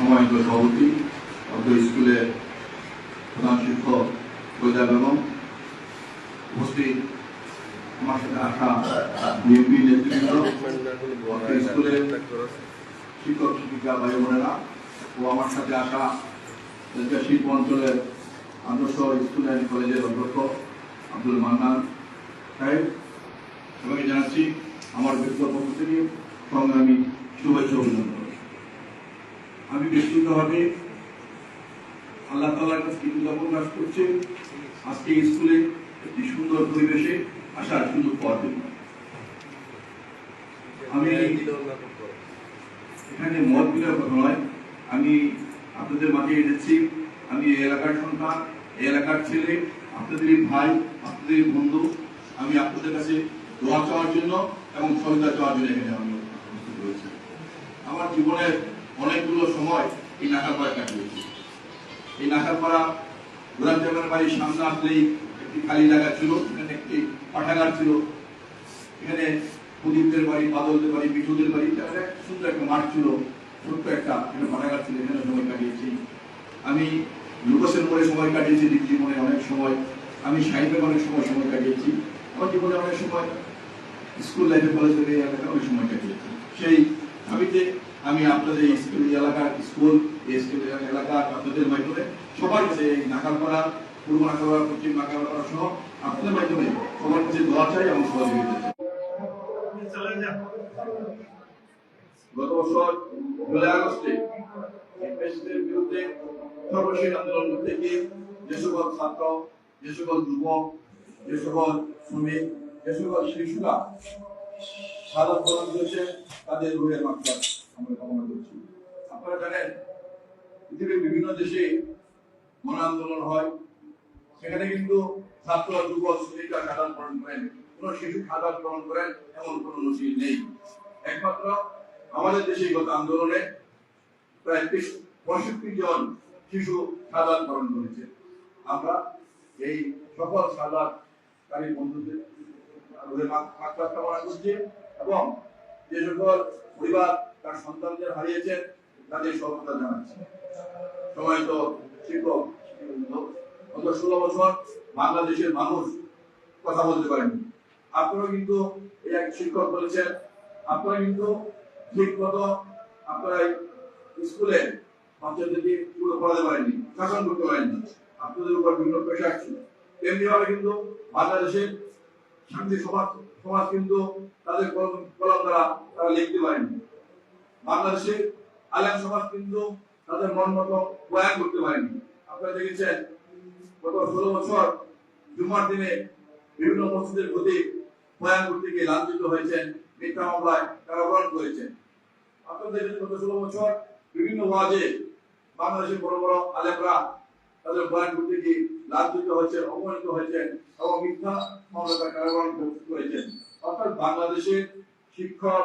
সম্মানিত সভাপতি অর্ধ স্কুলের প্রধান শিক্ষক গোজা বেগম উপস্থিত। আমার সাথে আসা বিএনপি নেতৃবৃন্দ স্কুলের শিক্ষক, শিক্ষিকা ভাই বোনেরা ও আমার সাথে আসা শিল্প অঞ্চলের আদর্শ স্কুল অ্যান্ড কলেজের অধ্যক্ষ আব্দুল মান্নান সাহেব। সবাইকে জানাচ্ছি, আমার ব্যক্তিগত পক্ষ থেকে সংগ্রামী শুভেচ্ছা অভিনন্দন। আমি ব্যক্তিগতভাবে আল্লাহ তালার কাছে কৃতজ্ঞতা প্রকাশ করছি, আজকে স্কুলে একটি সুন্দর পরিবেশে আসার সুযোগ পাওয়ার জন্য আমি এখানে মত বিলের কথা নয়। আমি আপনাদের মাঝে এসেছি। আমি এলাকার সন্তান এলাকার ছেলে আপনাদের ভাই আপনাদের বন্ধু। আমি আপনাদের কাছে দোয়া চাওয়ার জন্য এবং সহায়তা চাওয়ার জন্য এখানে আমি আমার জীবনের অনেকগুলো সময় এই নাকালপাড়া কাটিয়েছি এই নাকালপাড়া গোলাপ জামের বাড়ির সামনে আসলেই একটি খালি জায়গা ছিল, এখানে একটি পাঠাগার ছিল। এখানে প্রদীপদের বাড়ি, বাদলদের বাড়ি মিঠুদের বাড়ি এখানে সুন্দর একটা মাঠ ছিল, ছোট্ট একটা এখানে পাঠাগার ছিল, এখানে সময় কাটিয়েছি। আমি লুকাসের মোড়ে সময় কাটিয়েছি দিক জীবনে অনেক সময়। আমি সাহিত্যের অনেক সময় সময় কাটিয়েছি। আমার জীবনে অনেক সময় স্কুল লাইফে, কলেজ লাইফে অনেক সময় কাটিয়েছি। সেই দাবিতে আমি আপনাদের স্কুল এলাকার স্কুল এলাকার আপনাদের মাধ্যমে সবার কাছে এই নাকালপাড়া পূর্ব নাকালপাড়া পশ্চিম নাকালপাড়া সহ আপনাদের মাধ্যমে সবার কাছে দোয়া চাই এবং সহযোগিতা চাই গত বছর জুলাই আগস্টে পেশিদের বিরুদ্ধে সর্বশেষ আন্দোলন করতে গিয়ে যে সকল ছাত্র যে সকল যুবক যে সকল শ্রমিক যে সকল শিশুরা প্রদান করেছে তাদের রুহের মাত্রা আমরা কামনা করছি আপনারা জানেন, পৃথিবীর বিভিন্ন দেশে গণ আন্দোলন হয়। সেখানে কিন্তু ছাত্র, যুবক, শ্রমিকরা সাধারণ গ্রহণ করেন। কোন শিশু সাধারণ গ্রহণ করেন, এমন কোন নজির নেই। একমাত্র আমাদের দেশে গত আন্দোলনে প্রায় পঁয়ষট্টি জন শিশু সাধারণ গ্রহণ করেছে। আমরা এই সকল সাধারণকারী বন্ধুদের ওদের মাত্রা কামনা করছি এবং যে সকল পরিবার তার সন্তানদের হারিয়েছেন তাদের সহযোগিতা জানাচ্ছে। সময় তো শিক্ষক গত ষোলো বছর বাংলাদেশের মানুষ কথা বলতে পারেনি। আপনারা কিন্তু এই এক শিক্ষক বলেছেন, আপনারা কিন্তু ঠিক মতো আপনারা স্কুলে বাচ্চাদেরকে স্কুলে পড়াতে পারেননি, শাসন করতে পারেননি। আপনাদের উপর বিভিন্ন প্রেশার ছিল তেমনি ভাবে কিন্তু বাংলাদেশের শান্তি সমাজ সমাজ কিন্তু তাদের কলম দ্বারা তারা লিখতে পারেনি। বাংলাদেশে আলেম সমাজ কিন্তু তাদের মন মতো বয়ান করতে পারেনি। আপনারা দেখেছেন, গত ষোলো বছর জুমার দিনে বিভিন্ন মসজিদের প্রতি বয়ান করতে গিয়ে লাঞ্ছিত হয়েছেন মিথ্যা মামলায় কারাবরণ করেছেন। আপনারা দেখেছেন, গত ষোলো বছর বিভিন্ন ওয়াজে বাংলাদেশের বড় বড় আলেমরা তাদের বয়ান করতে গিয়ে লাঞ্ছিত হয়েছেন অপমানিত হয়েছেন এবং মিথ্যা মামলায় কারাবরণ করেছেন। অর্থাৎ বাংলাদেশের শিক্ষক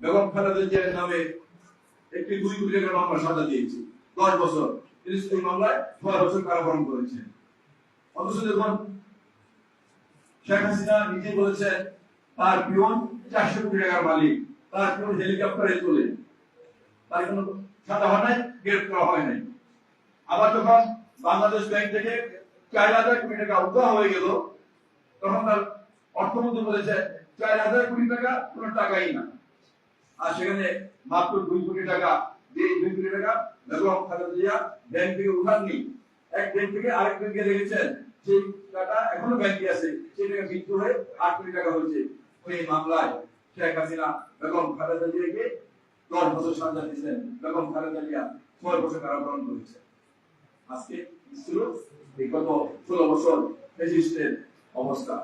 বেগম খালেদা নামে একটি দুই কোটি টাকার মামলা সাজা দিয়েছে, দশ বছর তিনি এই মামলায় ছয় বছর কারাবরণ করেছেন অথচ দেখুন, শেখ হাসিনা নিজে বলেছেন তার পিয়ন চারশো কোটি টাকার মালিক, তার পিয়ন হেলিকপ্টারে তোলে তার কোনো সাজা হয় নাই গ্রেফ করা হয় নাই। আবার যখন বাংলাদেশ ব্যাংক থেকে চার হাজার কোটি টাকা উদ্ধার হয়ে গেল, তখন তার অর্থমন্ত্রী বলেছে, চার হাজার কোটি টাকা কোনো টাকাই না আর সেখানে মাত্র দুই কোটি টাকা যে দুই কোটি টাকা বেগম খালেদা জিয়া ব্যাংক থেকে এক ব্যাংক থেকে আরেক ব্যাংকে রেখেছেন। টাকা এখনও ব্যাংকে আছে, সেই টাকা হয়ে আট কোটি টাকা হয়েছে ওই মামলায়। শেখ হাসিনা বেগম খালেদা জিয়াকে দশ বছর সাজা দিয়েছেন। বেগম খালেদা জিয়া ছয় বছর কারাবরণ করেছে। আজকে বিগত ষোলো বছর অবস্থা।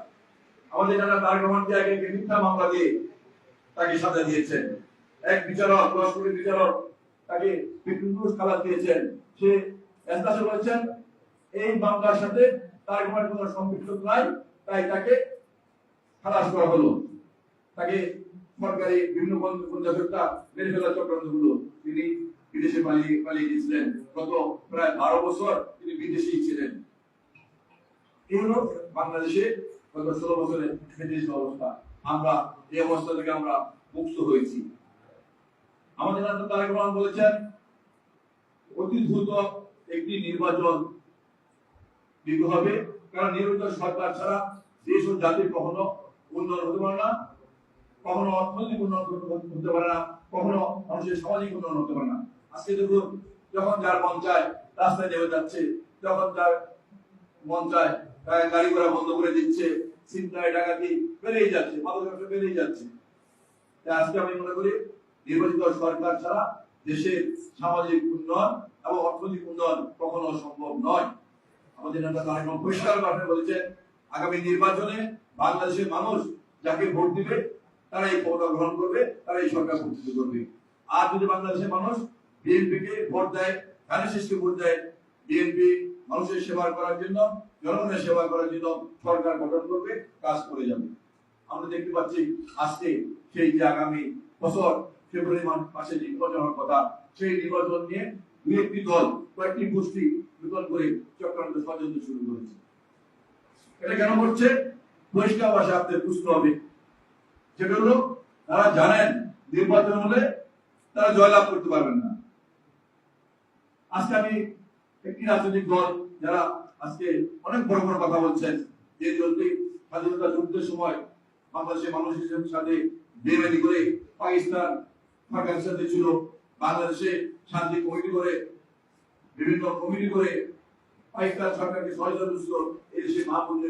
আমাদের যারা জিয়াকে মিথ্যা মামলা দিয়ে তাকে সাজা দিয়েছেন। এক বিচারক কোটি বিচারক তাকে পিটুস খালাস দিয়েছেন। সে এসদাসে বলেছেন এই মামলার সাথে তার কোনো সম্পৃক্ত নাই, তাই তাকে খালাস করা হলো। তাকে সরকারি বিভিন্ন পঞ্চাশটা মেরে ফেলার চক্রান্ত হলো তিনি বিদেশে পালিয়ে পালিয়ে গিয়েছিলেন। গত প্রায় বারো বছর তিনি বিদেশেই ছিলেন। এই হলো বাংলাদেশে গত ষোলো বছরের বিদেশ অবস্থা। আমরা এই অবস্থা থেকে আমরা মুক্ত হয়েছি। আমাদের নেতা তারেক রহমান বলেছেন, অতি দ্রুত একটি নির্বাচন দিতে হবে। কারণ নির্বাচিত সরকার ছাড়া দেশ ও জাতির কখনো উন্নয়ন হতে পারে না, কখনো অর্থনৈতিক উন্নয়ন হতে- পারে না, কখনো মানুষের সামাজিক উন্নয়ন হতে পারে না। আজকে দেখুন, যখন যার মন চায় রাস্তায় নেমে যাচ্ছে, যখন যার মন চায় গাড়ি ঘোড়া বন্ধ করে দিচ্ছে চিন্তায় ডাকাতি বেড়েই যাচ্ছে মাদক ব্যবসা বেড়েই যাচ্ছে। আজকে আমি মনে করি নির্বাচিত সরকার ছাড়া দেশের সামাজিক উন্নয়ন এবং অর্থনৈতিক উন্নয়ন কখনো সম্ভব নয়। আমাদের নেতা তারেক পরিষ্কার ভাবে বলেছেন, আগামী নির্বাচনে বাংলাদেশের মানুষ যাকে ভোট দিবে, তারা এই ক্ষমতা গ্রহণ করবে, তারা এই সরকার প্রতিষ্ঠা করবে। আর যদি বাংলাদেশের মানুষ বিএনপি কে ভোট দেয় ধানের ভোট দেয়, বিএনপি মানুষের সেবা করার জন্য, জনগণের সেবা করার জন্য সরকার গঠন করবে, কাজ করে যাবে। আমরা দেখতে পাচ্ছি আজকে সেই যে আগামী বছর ফেব্রুয়ারি মাস- নির্বাচন হওয়ার কথা। সেই নির্বাচন নিয়ে একটি দল কয়েকটি গোষ্ঠী করে চক্রান্ত ষড়যন্ত্র শুরু করেছে। এটা কেন করছে? ভাষা আপনাদের বুঝতে হবে। হলো তারা জানেন নির্বাচন হলে তারা জয়লাভ করতে পারবেন না। আজকে আমি একটি রাজনৈতিক দল যারা আজকে অনেক বড় বড় কথা বলছেন, যে দলটি স্বাধীনতা যুদ্ধের সময় বাংলাদেশের মানুষের সাথে করে পাকিস্তান সরকারের ছিল। বাংলাদেশে শান্তি কমিটি করে, বিভিন্ন কমিটি করে পাকিস্তান সরকারকে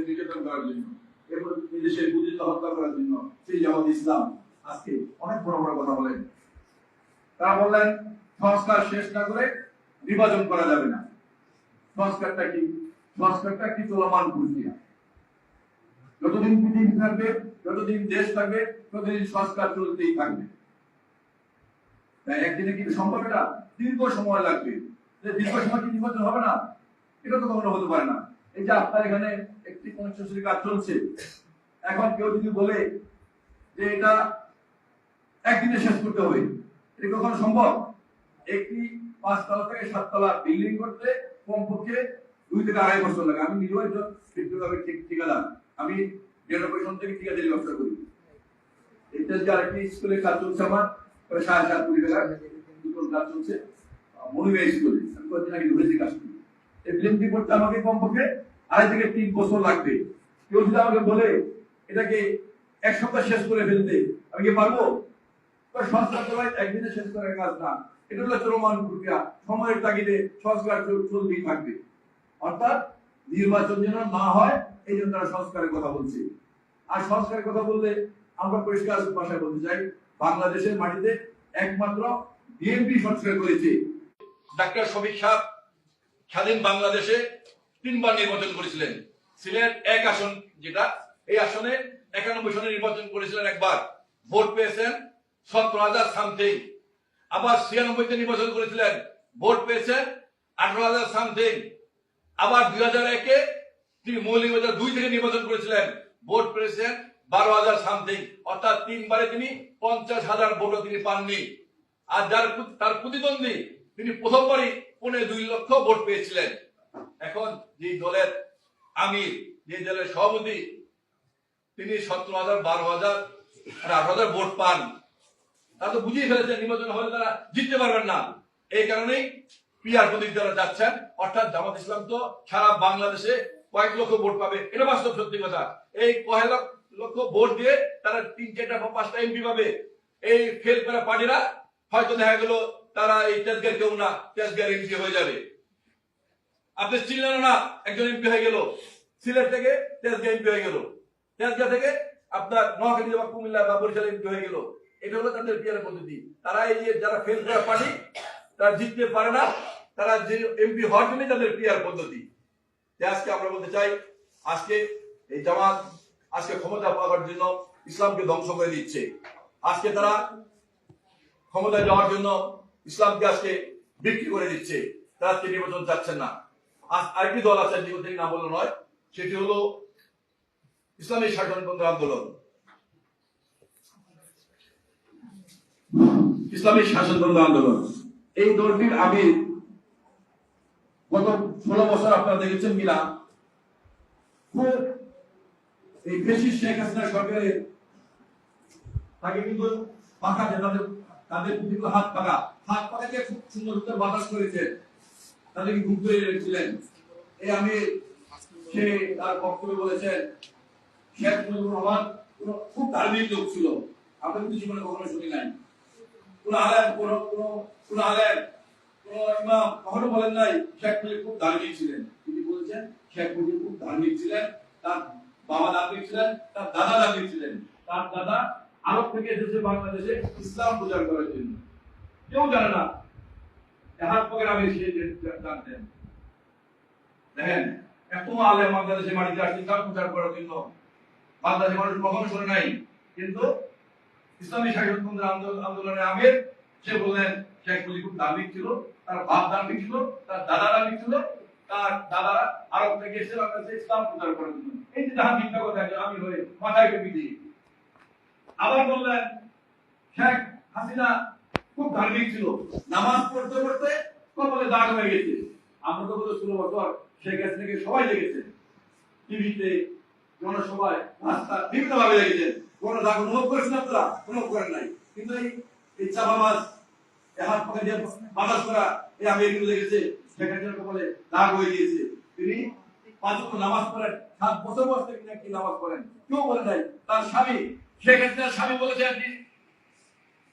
নির্যাতন করার জন্য হত্যা করার জন্য সেই জামাত ইসলাম আজকে অনেক বড় বড় কথা বলেন। তারা বললেন, সংস্কার শেষ না করে নির্বাচন করা যাবে না। সংস্কারটা কি? সংস্কারটা কি চলমান প্রক্রিয়া যতদিন পৃথিবী থাকবে, যতদিন দেশ থাকবে, ততদিন সংস্কার চলতেই থাকবে। একদিনে কি সম্ভব এটা দীর্ঘ সময় লাগবে? দীর্ঘ সময় কি নির্বাচন হবে না? এটা তো কখনো হতে পারে না। এই যে আপনার এখানে একটি কনস্টিটিউশনের কাজ চলছে, এখন কেউ যদি বলে যে এটা একদিনে শেষ করতে হবে, এটা কখনো সম্ভব? একটি পাঁচতলা থেকে সাততলা বিল্ডিং করতে কমপক্ষে দুই থেকে আড়াই বছর লাগে। আমি নিজেও একজন ব্যক্তিগতভাবে ঠিক ঠিকাদার। আমি জেনারেশন থেকে ঠিকাদারি ব্যবসা করি। এটা যে আরেকটি স্কুলে কাজ চলছে আমার প্রায় সাড়ে কোটি টাকা দুটো কাজ চলছে আমি কয়েকদিন আগে ধরেছি কাজ করি এই করতে আমাকে কমপক্ষে আড়াই থেকে তিন বছর লাগবে। কেউ যদি আমাকে বলে, এটাকে এক সপ্তাহ শেষ করে ফেলতে, আমি কি পারব? সংস্কার করা একদিনে শেষ করার কাজ না। এটা হলো চলমান প্রক্রিয়া। সময়ের তাগিদে সংস্কার চল- চলতেই থাকবে। অর্থাৎ নির্বাচন যেন না হয়, এই জন্য তারা সংস্কারের কথা বলছে। আর সংস্কারের কথা বললে আমরা পরিষ্কার ভাষায় বলতে চাই বাংলাদেশের মাটিতে একমাত্র বিএনপি সংস্কার করেছে। ডাক্তার শফিক সাহ স্বাধীন বাংলাদেশে তিনবার নির্বাচন করেছিলেন। সিলেট এক আসন যেটা, এই আসনে একানব্বই সনে নির্বাচন করেছিলেন একবার। ভোট পেয়েছেন সতেরো হাজার সামথিং আবার ছিয়ানব্বইতে নির্বাচন করেছিলেন, ভোট পেয়েছেন আঠারো হাজার সামথিং আবার দুই হাজার একে তিনি মৌলিকবাজার দুই থেকে নির্বাচন করেছিলেন, ভোট পেয়েছেন বারো হাজার সামথিং অর্থাৎ তিনবারে তিনি পঞ্চাশ হাজার ভোটও তিনি পাননি। আর যার তার প্রতিদ্বন্দ্বী তিনি প্রথমবারই পৌনে দুই লক্ষ ভোট পেয়েছিলেন। এখন যে দলের আমির যে দলের সভাপতি, তিনি সতেরো হাজার, বারো হাজার আর আঠারো হাজার ভোট পান। তারা তো বুঝিয়ে ফেলেছেন নির্বাচন হলে তারা জিততে পারবেন না। এই কারণেই পিয়ার প্রতীক যারা যাচ্ছেন অর্থাৎ জামাত ইসলাম তো সারা বাংলাদেশে কয়েক লক্ষ ভোট পাবে। এটা বাস্তব সত্যি কথা। এই কয়েক লক্ষ- লক্ষ ভোট দিয়ে তারা তিন, চারটা বা পাঁচটা এমপি পাবে। এই ফেল করা পার্টিরা, হয়তো দেখা গেল তারা এই তেজগার কেউ না তেজগার এমপি হয়ে যাবে। আপনি চিনলেন না, একজন এমপি হয়ে গেল। সিলেট থেকে তেজগাঁ এমপি হয়ে গেল। তেজগাঁ থেকে আপনার নোয়াখালী বা কুমিল্লা বা বরিশাল এমপি হয়ে গেল। এটা হলো তাদের পিয়ারের পদ্ধতি। তারা এই যে যারা ফেল করা পার্টি, তারা জিততে পারে না। তারা যে এমপি হওয়ার জন্য তাদের পিয়ার পদ্ধতি। আজকে আমরা বলতে চাই, আজকে এই জামাত আজকে ক্ষমতা পাওয়ার জন্য ইসলামকে ধ্বংস করে দিচ্ছে। আজকে তারা ক্ষমতায় যাওয়ার জন্য ইসলামকে আজকে বিক্রি করে দিচ্ছে। তারা আজকে নির্বাচন চাচ্ছেন না। আজ আরেকটি দল আছে যে কথা না বলল নয়, সেটি হলো ইসলামী শাসনতন্ত্র আন্দোলন। ইসলামী শাসনতন্ত্র আন্দোলন। এই দলটির আবির গত ষোলো বছর আপনারা দেখেছেন কিনা খুব এই বেশি শেখ হাসিনা সরকারের তাকে কিন্তু পাকা যে তাদের তাদের কিন্তু হাত পাকা। হাত পাকাকে খুব সুন্দর সুন্দর বাতাস করেছে। তাদেরকে ঘুম করে রেখেছিলেন। এই আমি সে তার বক্তব্যে বলেছেন, শেখ মুজিবুর রহমান খুব ধার্মিক লোক ছিল। আমরা কিন্তু জীবনে কখনো শুনি নাই। কোন আলেম, কোন কোন আলেম কখনো বলেন নাই, শেখ মুজিব খুব ধার্মিক ছিলেন। তিনি বলছেন, শেখ মুজিব খুব ধার্মিক ছিলেন। তার বাবা ধার্মিক ছিলেন, তার দাদা ধার্মিক ছিলেন। তার দাদা আরব থেকে এসেছে বাংলাদেশে, ইসলাম প্রচার করার জন্য। কেউ জানে না সে জানতেন। দেখেন, এত আলেম বাংলাদেশে আসছে, ইসলাম প্রচার করার জন্য। বাংলাদেশের মানুষ কখনো শোনে নাই, কিন্তু ইসলামী শাসনতন্ত্র আন্দোলন আন্দোলনের সে বললেন, শেখ ধার্মিক ছিল, তার বাপ ধার্মিক ছিল, তার দাদা ধার্মিক ছিল তার দাদা আরব থেকে এসে বাংলাদেশে ইসলাম প্রচার করার জন্য এই যে ধান মিথ্যা কথা আমি হয়ে মাথায় পেপি দিই আবার বললেন, শেখ হাসিনা খুব ধার্মিক ছিল। নামাজ পড়তে পড়তে কপালে দাগ হয়ে গেছে। আমরা তো বলতে ষোলো বছর শেখ হাসিনাকে সবাই দেখেছে। টিভিতে, জনসভায় রাস্তা বিভিন্ন ভাবে দেখেছেন। কোন দাগ অনুভব করেছেন আপনারা? অনুভব করেন নাই। কিন্তু এই চাপাবাজ এ হাত পাখা দিয়ে বাতাস করা, এই আমি এগুলো দেখেছে। তার স্বামী শেখ স্বামী বলেছেন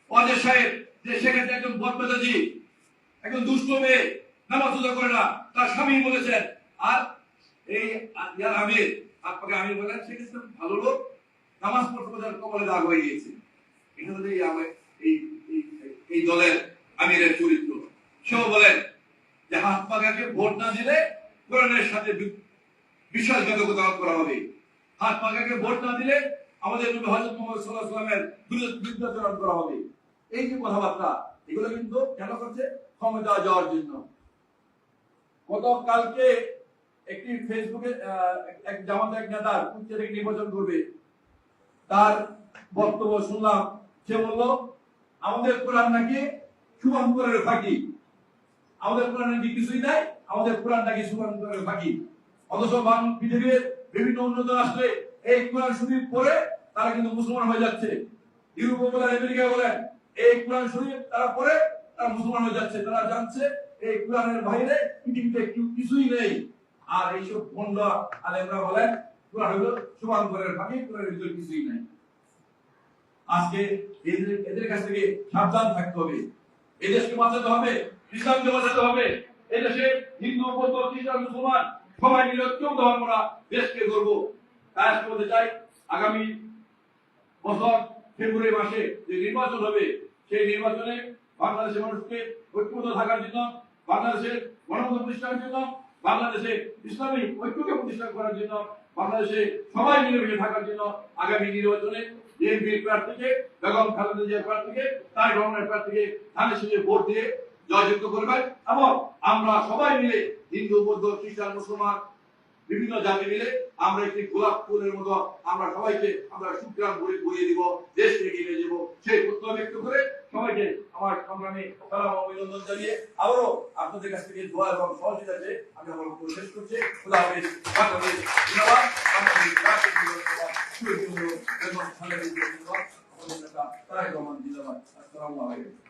ওয়াজের সাহেব, যে শেখ একজন বদমেজাজি, একজন দুষ্ট মেয়ে, নামাজ করে না। তার স্বামী বলেছেন, আর এই আমির, আপনাকে আমির বলেন হাসিনা ভালো লোক। নামাজ পড়তে তার কপালে দাগ হয়ে গিয়েছে। এটা এই এই- এই দলের আমিরের চরিত্র। সেও বলেন যে হাত পাকাকে ভোট না দিলে কোরআনের সাথে বিশ্বাসঘাতকতা করা হবে। হাত পাকাকে ভোট না দিলে আমাদের নবী হযরত মুহাম্মদ আলাইহি সাল্লামের করা হবে। এই যে কথাবার্তা, এগুলো কিন্তু কেন করছে ক্ষমতা যাওয়ার জন্য। গতকালকে একটি ফেসবুকে এক- জামাতের এক নেতার উচ্চে থেকে নির্বাচন করবে। তার বক্তব্য শুনলাম। সে বলল, আমাদের কোরআন নাকি শুভাঙ্করের ফাঁকি। আমাদের কোরআন নাকি কিছুই নাই? আমাদের কোরআন নাকি শুভাঙ্করের ফাঁকি অথচ পৃথিবীর বিভিন্ন উন্নত রাষ্ট্রে এই কোরআন শরীফ পড়ে তারা কিন্তু মুসলমান হয়ে যাচ্ছে। ইউরোপ বলেন, আমেরিকা বলেন, এই কোরআন শরীফ তারা পড়ে তারা মুসলমান হয়ে যাচ্ছে। তারা জানছে এই কোরআনের বাইরে পৃথিবীতে কিছুই নেই। আর এইসব ভণ্ড আলেমরা বলেন কোরআন ফাঁকি কোরআনের ভিতরে কিছুই নাই। আজকে এদের এদের কাছ থেকে সাবধান থাকতে হবে। এদেশকে বাঁচাতে হবে। ইসলামকে বাঁচাতে হবে। এদেশে হিন্দু, বৌদ্ধ, খ্রিস্টান, মুসলমান সবাই মিলে ঐক্যবদ্ধ আমরা দেশকে গর্ব তাই আজকে বলতে চাই, আগামী বছর ফেব্রুয়ারি মাসে যে নির্বাচন হবে, সেই নির্বাচনে বাংলাদেশের মানুষকে ঐক্যবদ্ধ থাকার জন্য, বাংলাদেশের গণতন্ত্র প্রতিষ্ঠার জন্য বাংলাদেশে ইসলামী ঐক্যকে প্রতিষ্ঠা করার জন্য, বাংলাদেশে সবাই মিলেমিশে থাকার জন্য আগামী নির্বাচনে বিএনপির প্রার্থীকে, বেগম খালেদা জিয়ার প্রার্থীকে তার রহমানের প্রার্থীকে ধানের সঙ্গে ভোট দিয়ে জয়যুক্ত করবেন এবং আমরা সবাই মিলে, হিন্দু, বৌদ্ধ, খ্রিস্টান, মুসলমান, বিভিন্ন জাতি মিলে আমরা একটি গোলাপ ফুলের মতো আমরা সবাইকে আমরা সুগ্রাম ভরে ভরিয়ে দিব দেশকে এগিয়ে নিয়ে যাব। সেই প্রত্যয় ব্যক্ত করে সবাইকে আমার সংগ্রামে সালাম অভিনন্দন জানিয়ে আবারও আপনাদের কাছ থেকে দোয়া এবং সহযোগিতা চেয়ে আমি আমার বক্তব্য শেষ করছি। খোদা হাফেজ বাংলাদেশ তারেক রহমান জিন্দাবাদ আসসালামু আলাইকুম।